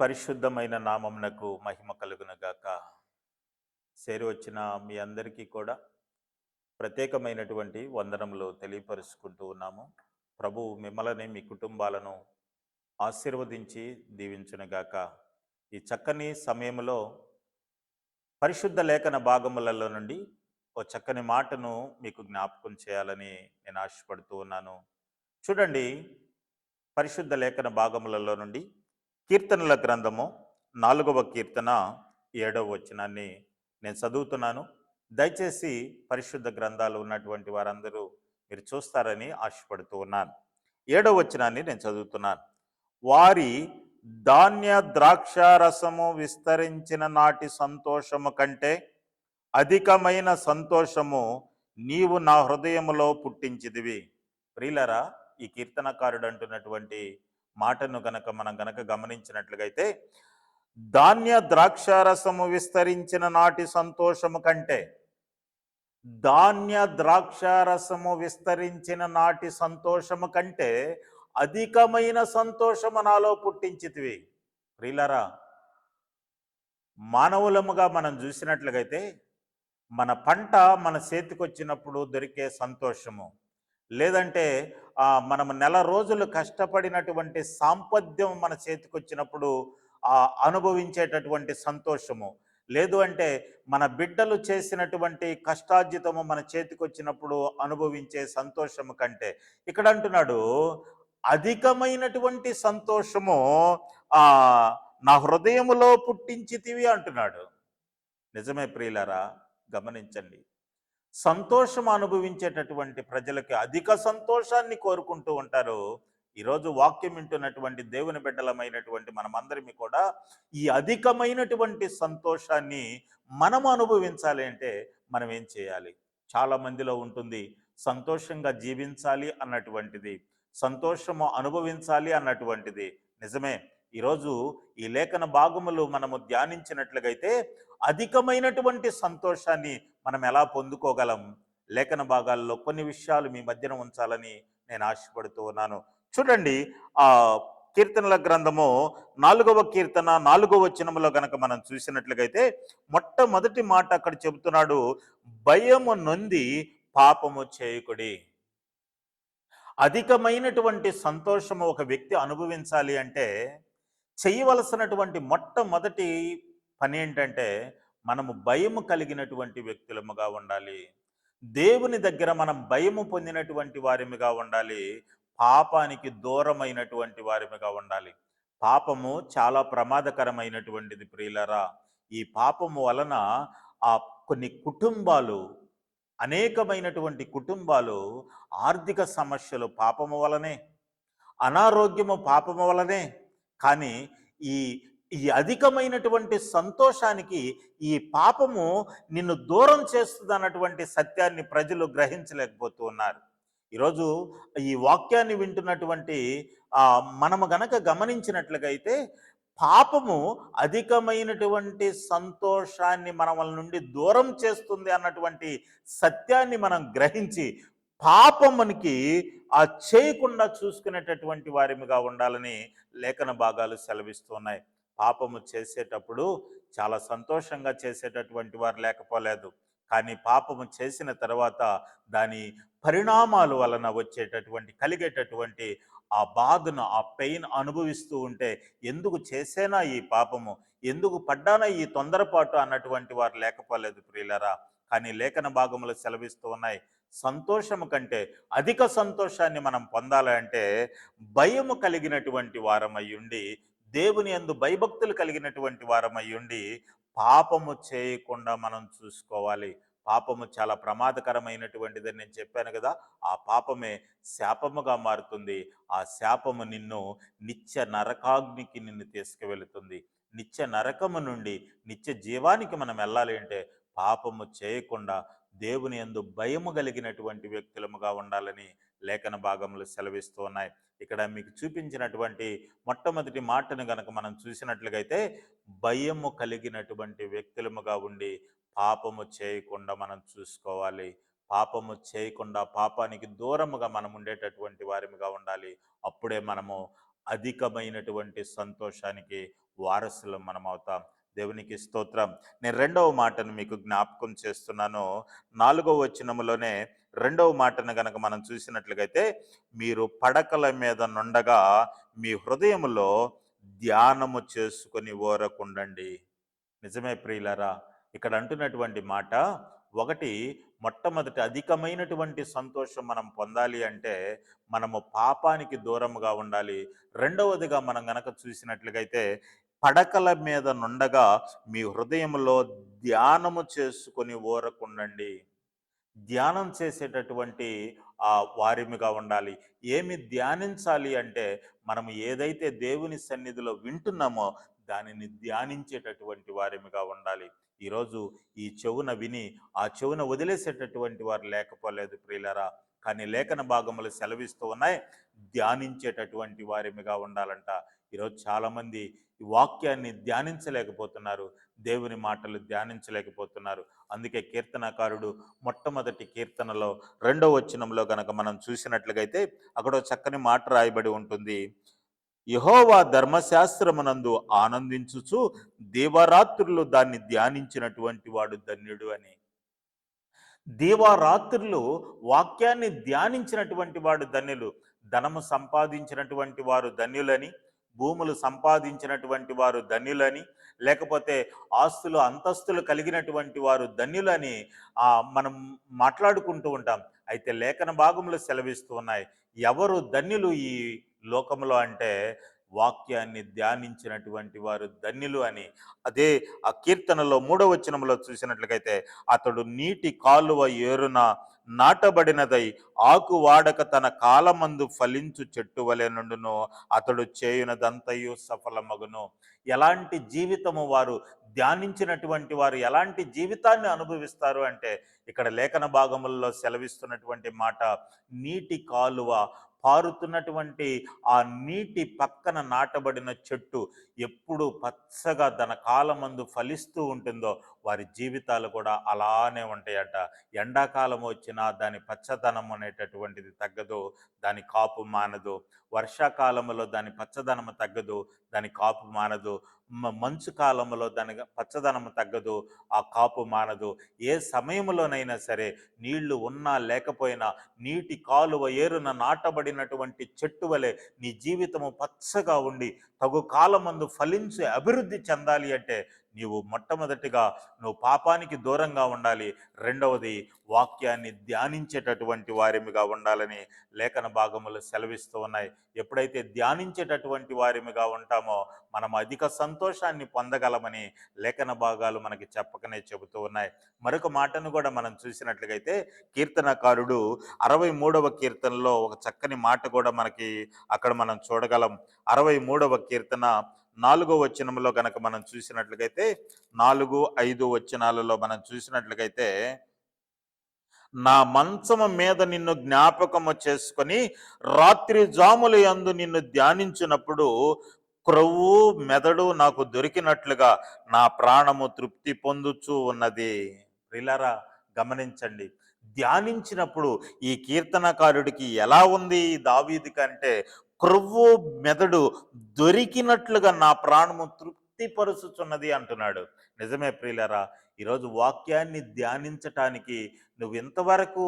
పరిశుద్ధమైన నామమునకు మహిమ కలుగునగాక. చేరి వచ్చిన మీ అందరికీ కూడా ప్రత్యేకమైనటువంటి వందనములు తెలియపరుచుకుంటూ ఉన్నాము. ప్రభువు మిమ్మల్ని మీ కుటుంబాలను ఆశీర్వదించి దీవించునుగాక. ఈ చక్కని సమయంలో పరిశుద్ధ లేఖన భాగములలో నుండి ఓ చక్కని మాటను మీకు జ్ఞాపకం చేయాలని నేను ఆశపడుతూ ఉన్నాను. చూడండి పరిశుద్ధ లేఖన భాగములలో నుండి కీర్తనల గ్రంథము నాలుగవ కీర్తన ఏడవ వచనాన్ని నేను చదువుతున్నాను. దయచేసి పరిశుద్ధ గ్రంథాలు ఉన్నటువంటి వారందరూ మీరు చూస్తారని ఆశపడుతూ ఉన్నాను. ఏడవ వచనాన్ని నేను చదువుతున్నాను. వారి ధాన్య ద్రాక్ష రసము విస్తరించిన నాటి సంతోషము కంటే అధికమైన సంతోషము నీవు నా హృదయములో పుట్టించిదివి ప్రియులరా ఈ కీర్తనకారుడు అంటున్నటువంటి మాటను గనక మనం గనక గమనించినట్లుగైతే ధాన్య ద్రాక్షారసము విస్తరించిన నాటి సంతోషము కంటే ధాన్య ద్రాక్షారసము విస్తరించిన నాటి సంతోషము కంటే అధికమైన సంతోషము నాలో పుట్టించితివి. ప్రిలరా మానవులముగా మనం చూసినట్లుగైతే మన పంట మన చేతికొచ్చినప్పుడు దొరికే సంతోషము. లేదంటే మనం నెల రోజులు కష్టపడినటువంటి సాంపద్యం మన చేతికొచ్చినప్పుడు ఆ అనుభవించేటటువంటి సంతోషము. లేదు అంటే మన బిడ్డలు చేసినటువంటి కష్టార్జితము మన చేతికొచ్చినప్పుడు అనుభవించే సంతోషము కంటే ఇక్కడ అంటున్నాడు అధికమైనటువంటి సంతోషము ఆ నా హృదయములో పుట్టించితివి అంటున్నాడు. నిజమే ప్రియులరా గమనించండి. సంతోషం అనుభవించేటటువంటి ప్రజలకి అధిక సంతోషాన్ని కోరుకుంటూ ఉంటారు. ఈరోజు వాక్యం వింటున్నటువంటి దేవుని బిడ్డలమైనటువంటి మనమందరిమి కూడా ఈ అధికమైనటువంటి సంతోషాన్ని మనం అనుభవించాలి అంటే మనం ఏం చేయాలి? చాలా మందిలో ఉంటుంది సంతోషంగా జీవించాలి అన్నటువంటిది సంతోషము అనుభవించాలి అన్నటువంటిది. నిజమే ఈరోజు ఈ లేఖన భాగములు మనము ధ్యానించినట్లుగైతే అధికమైనటువంటి సంతోషాన్ని మనం ఎలా పొందుకోగలం? లేఖన భాగాల్లో కొన్ని విషయాలు మీ మధ్యన ఉంచాలని నేను ఆశపడుతూ ఉన్నాను. చూడండి ఆ కీర్తనల గ్రంథము నాలుగవ కీర్తన నాలుగవ వచనంలో గనక మనం చూసినట్లుగైతే మొట్టమొదటి మాట అక్కడ చెబుతున్నాడు భయము నొంది పాపము చేయకుడి. అధికమైనటువంటి సంతోషము ఒక వ్యక్తి అనుభవించాలి అంటే చేయవలసినటువంటి మొట్టమొదటి పని ఏంటంటే మనము భయము కలిగినటువంటి వ్యక్తులముగా ఉండాలి. దేవుని దగ్గర మనం భయము పొందినటువంటి వారిమిగా ఉండాలి. పాపానికి దూరమైనటువంటి వారిమిగా ఉండాలి. పాపము చాలా ప్రమాదకరమైనటువంటిది ప్రియులరా. ఈ పాపము వలన ఆ కొన్ని కుటుంబాలు అనేకమైనటువంటి కుటుంబాలు ఆర్థిక సమస్యలు పాపము వలనే అనారోగ్యము పాపము వలనే కానీ ఈ ఈ అధికమైనటువంటి సంతోషానికి ఈ పాపము నిన్ను దూరం చేస్తుంది అన్నటువంటి సత్యాన్ని ప్రజలు గ్రహించలేకపోతూ ఉన్నారు. ఈరోజు ఈ వాక్యాన్ని వింటున్నటువంటి మనము గనక గమనించినట్లుగా అయితే పాపము అధికమైనటువంటి సంతోషాన్ని మన నుండి దూరం చేస్తుంది అన్నటువంటి సత్యాన్ని మనం గ్రహించి పాపమునికి ఆ చేయకుండా చూసుకునేటటువంటి వారిగా ఉండాలని లేఖన భాగాలు సెలవిస్తున్నాయి పాపము చేసేటప్పుడు చాలా సంతోషంగా చేసేటటువంటి వారు లేకపోలేదు. కానీ పాపము చేసిన తర్వాత దాని పరిణామాలు వలన వచ్చేటటువంటి కలిగేటటువంటి ఆ బాధను ఆ పెయిన్ అనుభవిస్తూ ఉంటే ఎందుకు చేసేనా ఈ పాపము? ఎందుకు పడ్డానా ఈ తొందరపాటు అన్నటువంటి వారు లేకపోలేదు ప్రియులరా. కానీ లేఖన భాగములు సెలవిస్తూ ఉన్నాయి. సంతోషము కంటే అధిక సంతోషాన్ని మనం పొందాలంటే భయము కలిగినటువంటి వారమై ఉండి దేవుని యందు భయభక్తులు కలిగినటువంటి వారమై ఉండి పాపము చేయకుండా మనం చూసుకోవాలి. పాపము చాలా ప్రమాదకరమైనటువంటిదని నేను చెప్పాను కదా ఆ పాపమే శాపముగా మారుతుంది. ఆ శాపము నిన్ను నిత్య నరకాగ్నికి నిన్ను తీసుకువెళుతుంది. నిత్య నరకము నుండి నిత్య జీవానికి మనం వెళ్ళాలి అంటే పాపము చేయకుండా దేవుని యందు భయము కలిగినటువంటి వ్యక్తులముగా ఉండాలని లేఖన భాగంలో సెలవిస్తూ ఉన్నాయి. ఇక్కడ మీకు చూపించినటువంటి మొట్టమొదటి మాటను గనక మనం చూసినట్లుగైతే భయము కలిగినటువంటి వ్యక్తులముగా ఉండి పాపము చేయకుండా మనం చూసుకోవాలి. పాపము చేయకుండా పాపానికి దూరముగా మనం ఉండేటటువంటి వారిగా ఉండాలి. అప్పుడే మనము అధికమైనటువంటి సంతోషానికి వారసులం మనం అవుతాం దేవునికి స్తోత్రం. నేను రెండవ మాటను మీకు జ్ఞాపకం చేస్తున్నాను. నాలుగవ వచనములోనే రెండవ మాటను గనక మనం చూసినట్లుగైతే మీరు పడకల మీద నుండగా మీ హృదయంలో ధ్యానము చేసుకొని ఓరకుండండి. నిజమే ప్రియులరా ఇక్కడ అంటున్నటువంటి మాట ఒకటి మొట్టమొదటి అధికమైనటువంటి సంతోషం మనం పొందాలి అంటే మనము పాపానికి దూరముగా ఉండాలి. రెండవదిగా మనం గనక చూసినట్లుగైతే పడకల మీద నుండగా మీ హృదయంలో ధ్యానము చేసుకొని ఓరకుండండి. ధ్యానం చేసేటటువంటి ఆ వారిమిగా ఉండాలి. ఏమి ధ్యానించాలి అంటే మనం ఏదైతే దేవుని సన్నిధిలో వింటున్నామో దానిని ధ్యానించేటటువంటి వారిమిగా ఉండాలి. ఈరోజు ఈ చెవున విని ఆ చెవున వదిలేసేటటువంటి వారు లేకపోలేదు ప్రియులరా. కానీ లేఖన భాగములు సెలవిస్తూ ఉన్నాయి. ధ్యానించేటటువంటి వారిమిగా ఉండాలంట. ఈరోజు చాలామంది ఈ వాక్యాన్ని ధ్యానించలేకపోతున్నారు దేవుని మాటలు ధ్యానించలేకపోతున్నారు. అందుకే కీర్తనకారుడు మొట్టమొదటి కీర్తనలో రెండవ వచనంలో గనక మనం చూసినట్లుగైతే అక్కడ చక్కని మాట రాయబడి ఉంటుంది. యహోవా ధర్మశాస్త్రమునందు ఆనందించుచు దీవారాత్రులు దాన్ని ధ్యానించినటువంటి వాడు ధన్యుడు అని. దీవారాత్రులు వాక్యాన్ని ధ్యానించినటువంటి వాడు ధన్యులు ధనము సంపాదించినటువంటి వారు ధన్యులని భూములు సంపాదించినటువంటి వారు ధన్యులని లేకపోతే ఆస్తులు అంతస్తులు కలిగినటువంటి వారు ధన్యులని మనం మాట్లాడుకుంటూ ఉంటాం. అయితే లేఖన భాగంలో సెలవిస్తూ ఉన్నాయి. ఎవరు ధన్యులు ఈ లోకంలో అంటే? వాక్యాన్ని ధ్యానించినటువంటి వారు ధన్యులు అని. అదే ఆ కీర్తనలో మూడవ వచనంలో చూసినట్లయితే అతడు నీటి కాలువ ఏరున నాటబడినదై ఆకు వాడక తన కాలమందు ఫలించు చెట్టు వలె నుండును అతడు చేయునదంతయు సఫలమగును. ఎలాంటి జీవితము వారు ధ్యానించినటువంటి వారు ఎలాంటి జీవితాన్ని అనుభవిస్తారు అంటే ఇక్కడ లేఖన భాగములలో సెలవిస్తున్నటువంటి మాట నీటి కాలువ పారుతున్నటువంటి ఆ నీటి పక్కన నాటబడిన చెట్టు ఎప్పుడు పచ్చగా తన కాలమందు ఫలిస్తూ ఉంటుందో వారి జీవితాలు కూడా అలానే ఉంటాయట. ఎండాకాలం వచ్చినా దాని పచ్చదనం అనేటటువంటిది తగ్గదు దాని కాపు మానదు. వర్షాకాలంలో దాని పచ్చదనం తగ్గదు దాని కాపు మానదు. మంచు కాలంలో దాని పచ్చదనం తగ్గదు ఆ కాపు మానదు. ఏ సమయంలోనైనా సరే నీళ్ళు ఉన్నా లేకపోయినా నీటి కాలువ ఏరున నాటబడినటువంటి చెట్టు వలె నీ జీవితము పచ్చగా ఉండి తగు కాలమందు ఫలించి అభివృద్ధి చెందాలి అంటే నీవు మొట్టమొదటిగా నువ్వు పాపానికి దూరంగా ఉండాలి. రెండవది వాక్యాన్ని ధ్యానించేటటువంటి వారిమిగా ఉండాలని లేఖన భాగములు సెలవిస్తూ ఉన్నాయి. ఎప్పుడైతే ధ్యానించేటటువంటి వారిమిగా ఉంటామో మనం అధిక సంతోషాన్ని పొందగలమని లేఖన భాగాలు మనకి చెప్పకనే చెబుతూ ఉన్నాయి. మరొక మాటను కూడా మనం చూసినట్లుగైతే కీర్తనకారుడు అరవై మూడవ కీర్తనలో ఒక చక్కని మాట కూడా మనకి అక్కడ మనం చూడగలం. అరవై మూడవ కీర్తన నాలుగో వచనంలో కనుక మనం చూసినట్లుగైతే నాలుగు ఐదు వచనాలలో మనం చూసినట్లుగైతే నా మంచము మీద నిన్ను జ్ఞాపకము చేసుకొని రాత్రి జాముల యందు నిన్ను ధ్యానించినప్పుడు క్రొవ్వు మెదడు నాకు దొరికినట్లుగా నా ప్రాణము తృప్తి పొందుచూ ఉన్నది. ప్రిలరా గమనించండి. ధ్యానించినప్పుడు ఈ కీర్తనకారుడికి ఎలా ఉంది ఈ దావీది కంటే క్రొవ్వు మెదడు దొరికినట్లుగా నా ప్రాణము తృప్తిపరుచుచున్నది అంటున్నాడు. నిజమే ప్రియులరా ఈరోజు వాక్యాన్ని ధ్యానించటానికి నువ్వు ఇంతవరకు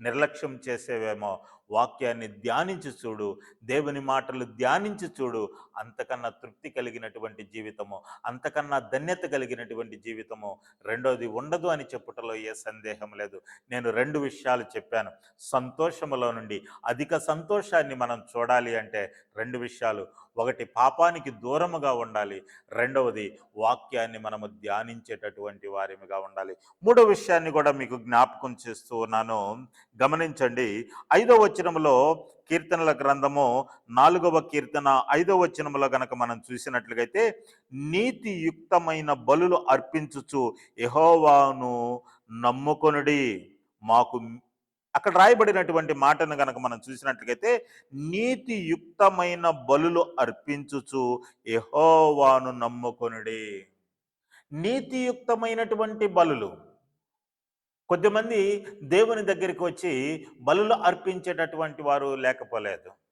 నిర్లక్ష్యం చేసేవేమో? వాక్యాన్ని ధ్యానించి చూడు దేవుని మాటలు ధ్యానించి చూడు. అంతకన్నా తృప్తి కలిగినటువంటి జీవితము అంతకన్నా ధన్యత కలిగినటువంటి జీవితము రెండోది ఉండదు అని చెప్పుటలో ఏ సందేహం లేదు. నేను రెండు విషయాలు చెప్పాను. సంతోషములో నుండి అధిక సంతోషాన్ని మనం చూడాలి అంటే రెండు విషయాలు. ఒకటి పాపానికి దూరముగా ఉండాలి. రెండవది వాక్యాన్ని మనము ధ్యానించేటటువంటి వారిగా ఉండాలి. మూడో విషయాన్ని కూడా మీకు జ్ఞాపకం చేస్తూ ఉన్నాను. గమనించండి. ఐదో వచనములో కీర్తనల గ్రంథము నాలుగవ కీర్తన ఐదవ వచనములో గనక మనం చూసినట్లుగైతే నీతియుక్తమైన బలులు అర్పించుచు యహోవాను నమ్ముకొనుడి. మాకు అక్కడ రాయబడినటువంటి మాటను గనక మనం చూసినట్లయితే నీతియుక్తమైన బలులు అర్పించుచు ఎహోవాను నమ్ముకొనుడే. నీతియుక్తమైనటువంటి బలులు. కొద్దిమంది దేవుని దగ్గరికి వచ్చి బలులు అర్పించేటటువంటి వారు లేకపోలేదు.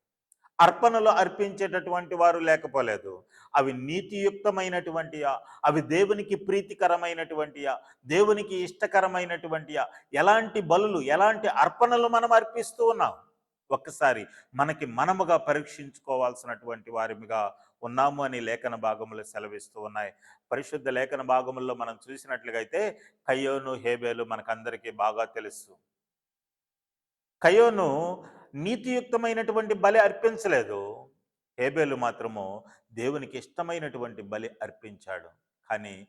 అర్పణలు అర్పించేటటువంటి వారు లేకపోలేదు. అవి నీతియుక్తమైనటువంటియా? అవి దేవునికి ప్రీతికరమైనటువంటియా? దేవునికి ఇష్టకరమైనటువంటియా? ఎలాంటి బలులు ఎలాంటి అర్పణలు మనం అర్పిస్తూ ఉన్నాం? ఒక్కసారి మనకి మనముగా పరీక్షించుకోవాల్సినటువంటి వారిగా ఉన్నాము అని లేఖన భాగములు సెలవిస్తూ ఉన్నాయి. పరిశుద్ధ లేఖన భాగముల్లో మనం చూసినట్లుగైతే కయోను కయ్యోను హేబేలు మనకందరికీ బాగా తెలుసు. కయోను నీతియుక్తమైనటువంటి బలి అర్పించలేదు. హేబేలు మాత్రము దేవునికి ఇష్టమైనటువంటి బలి అర్పించాడు. కానీ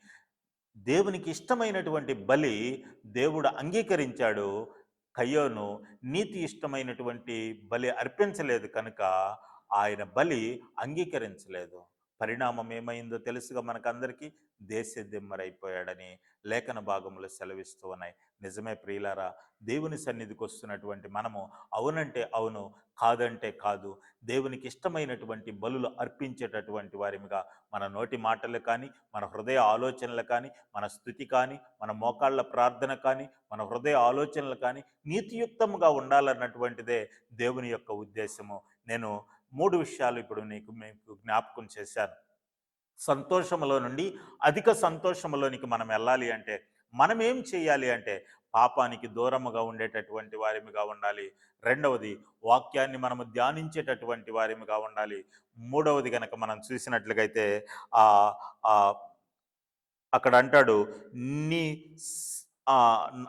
దేవునికి ఇష్టమైనటువంటి బలి దేవుడు అంగీకరించాడు. కయ్యోను నీతి ఇష్టమైనటువంటి బలి అర్పించలేదు కనుక ఆయన బలి అంగీకరించలేదు. పరిణామం ఏమైందో తెలుసుగా మనకందరికీ. దేశ దిమ్మరైపోయాడని లేఖన భాగములు సెలవిస్తూ ఉన్నాయి. నిజమే ప్రియులారా దేవుని సన్నిధికి వస్తున్నటువంటి మనము అవునంటే అవును కాదంటే కాదు దేవునికి ఇష్టమైనటువంటి బలులు అర్పించేటటువంటి వారిగా మన నోటి మాటలు కానీ మన హృదయ ఆలోచనలు కానీ మన స్థుతి కానీ మన మోకాళ్ళ ప్రార్థన కానీ మన హృదయ ఆలోచనలు కానీ నీతియుక్తంగా ఉండాలన్నటువంటిదే దేవుని యొక్క ఉద్దేశము. నేను మూడు విషయాలు ఇప్పుడు నీకు మీకు జ్ఞాపకం చేశాను. సంతోషములో నుండి అధిక సంతోషములోనికి మనం వెళ్ళాలి అంటే మనం ఏం చేయాలి అంటే పాపానికి దూరముగా ఉండేటటువంటి వారిమిగా ఉండాలి. రెండవది వాక్యాన్ని మనము ధ్యానించేటటువంటి వారిమిగా ఉండాలి. మూడవది కనుక మనం చూసినట్లుగైతే ఆ అక్కడ అంటాడు నీ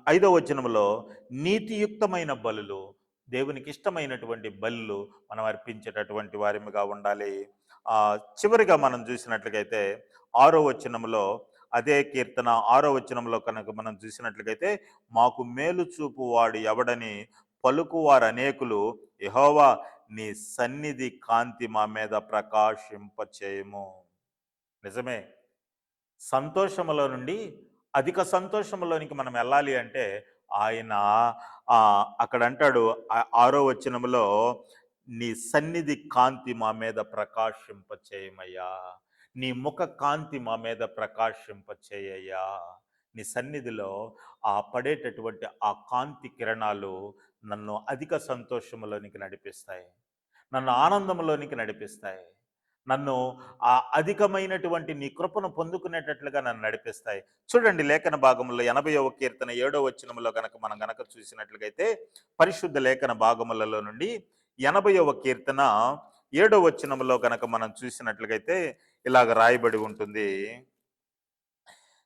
ఐదవ వచనములో నీతియుక్తమైన బలులు దేవునికి ఇష్టమైనటువంటి బలులు మనం అర్పించేటటువంటి వారిమిగా ఉండాలి. ఆ చివరిగా మనం చూసినట్లుగైతే ఆరో వచనములో అదే కీర్తన ఆరో వచనంలో కనుక మనం చూసినట్లయితే మాకు మేలు చూపు వాడు ఎవడని పలుకువారు అనేకులు యహోవా నీ సన్నిధి కాంతి మా మీద ప్రకాశింపచేయము. నిజమే. సంతోషములో నుండి అధిక సంతోషములోనికి మనం వెళ్ళాలి అంటే ఆయన అక్కడ అంటాడు ఆరో వచనంలో నీ సన్నిధి కాంతి మా మీద ప్రకాశింపచేయమయ్యా. నీ ముఖ కాంతి మా మీద ప్రకాశింపచేయ్యా నీ సన్నిధిలో ఆ పడేటటువంటి ఆ కాంతి కిరణాలు నన్ను అధిక సంతోషములోనికి నడిపిస్తాయి. నన్ను ఆనందంలోనికి నడిపిస్తాయి. నన్ను ఆ అధికమైనటువంటి నీ కృపను పొందుకునేటట్లుగా నన్ను నడిపిస్తాయి. చూడండి లేఖన భాగంలో ఎనభైవ కీర్తన ఏడో వచనములో గనక మనం గనక చూసినట్లుగైతే పరిశుద్ధ లేఖన భాగములలో నుండి ఎనభైవ కీర్తన ఏడో వచనములో గనక మనం చూసినట్లుగైతే ఇలాగ రాయబడి ఉంటుంది.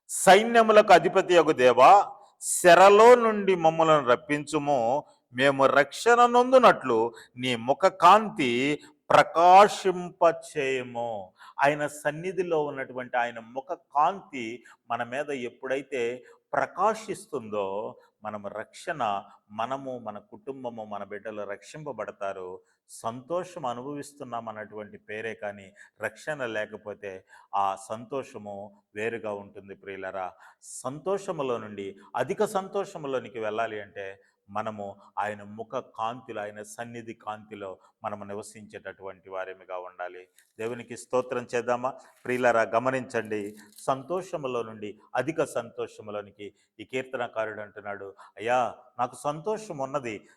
సైన్యములకు అధిపతి యొక్క దేవా శరలో నుండి మమ్మలను రప్పించుము. మేము రక్షణ నొందునట్లు నీ ముఖ కాంతి ప్రకాశింపచేయము. ఆయన సన్నిధిలో ఉన్నటువంటి ఆయన ముఖ కాంతి మన మీద ఎప్పుడైతే ప్రకాశిస్తుందో మనము రక్షణ మనము మన కుటుంబము మన బిడ్డలు రక్షింపబడతారు సంతోషం అనుభవిస్తున్నాం అన్నటువంటి పేరే కానీ రక్షణ లేకపోతే ఆ సంతోషము వేరుగా ఉంటుంది ప్రియులరా. సంతోషములో నుండి అధిక సంతోషములోనికి వెళ్ళాలి అంటే మనము ఆయన ముఖ కాంతిలో ఆయన సన్నిధి కాంతిలో మనము నివసించేటటువంటి వారేమిగా ఉండాలి. దేవునికి స్తోత్రం చేద్దామా? ప్రియులరా గమనించండి. సంతోషములో నుండి అధిక సంతోషములోనికి ఈ కీర్తనకారుడు అంటున్నాడు అయ్యా నాకు సంతోషం ఉన్నది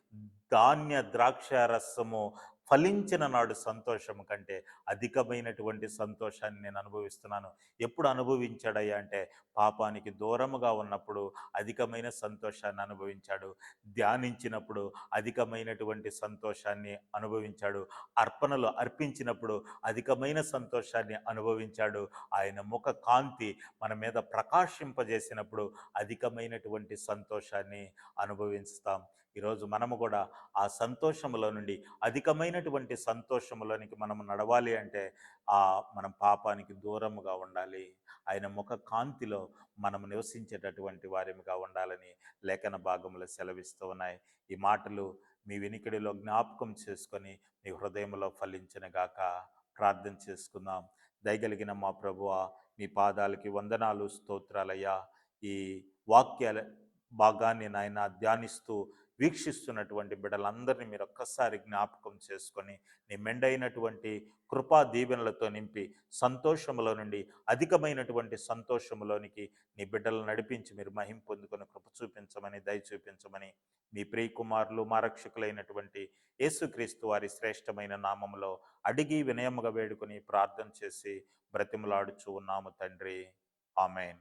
ధాన్య ద్రాక్ష రసము ఫలించిన నాడు సంతోషం కంటే అధికమైనటువంటి సంతోషాన్ని నేను అనుభవిస్తున్నాను. ఎప్పుడు అనుభవించాడయ్యా అంటే పాపానికి దూరముగా ఉన్నప్పుడు అధికమైన సంతోషాన్ని అనుభవించాడు. ధ్యానించినప్పుడు అధికమైనటువంటి సంతోషాన్ని అనుభవించాడు. అర్పణలు అర్పించినప్పుడు అధికమైన సంతోషాన్ని అనుభవించాడు. ఆయన ముఖ కాంతి మన మీద ప్రకాశింపజేసినప్పుడు అధికమైనటువంటి సంతోషాన్ని అనుభవిస్తాం. ఈరోజు మనము కూడా ఆ సంతోషములో నుండి అధికమైనటువంటి సంతోషములోనికి మనము నడవాలి అంటే ఆ మనం పాపానికి దూరముగా ఉండాలి. ఆయన ముఖ కాంతిలో మనం నివసించేటటువంటి వారిగా ఉండాలని లేఖన భాగంలో సెలవిస్తూ ఉన్నాయి. ఈ మాటలు మీ వినికిడిలో జ్ఞాపకం చేసుకొని మీ హృదయంలో ఫలించనుగాక ప్రార్థన చేసుకుందాం. దయగలిగిన మా ప్రభువ మీ పాదాలకి వందనాలు స్తోత్రాలయ్యా. ఈ వాక్యాల భాగాన్ని నాయన ధ్యానిస్తూ వీక్షిస్తున్నటువంటి బిడ్డలందరినీ మీరు ఒక్కసారి జ్ఞాపకం చేసుకొని నీ మెండైనటువంటి కృపా దీవెనలతో నింపి సంతోషములో నుండి అధికమైనటువంటి సంతోషములోనికి నీ బిడ్డలను నడిపించి మీరు మహిం పొందుకొని కృప చూపించమని దయ చూపించమని మీ ప్రియకుమారులు మా రక్షకులైనటువంటి యేసుక్రీస్తు వారి శ్రేష్టమైన నామములో అడిగి వినయముగా వేడుకొని ప్రార్థన చేసి బ్రతిమలాడుచు ఉన్నాము తండ్రి. ఆమెన్.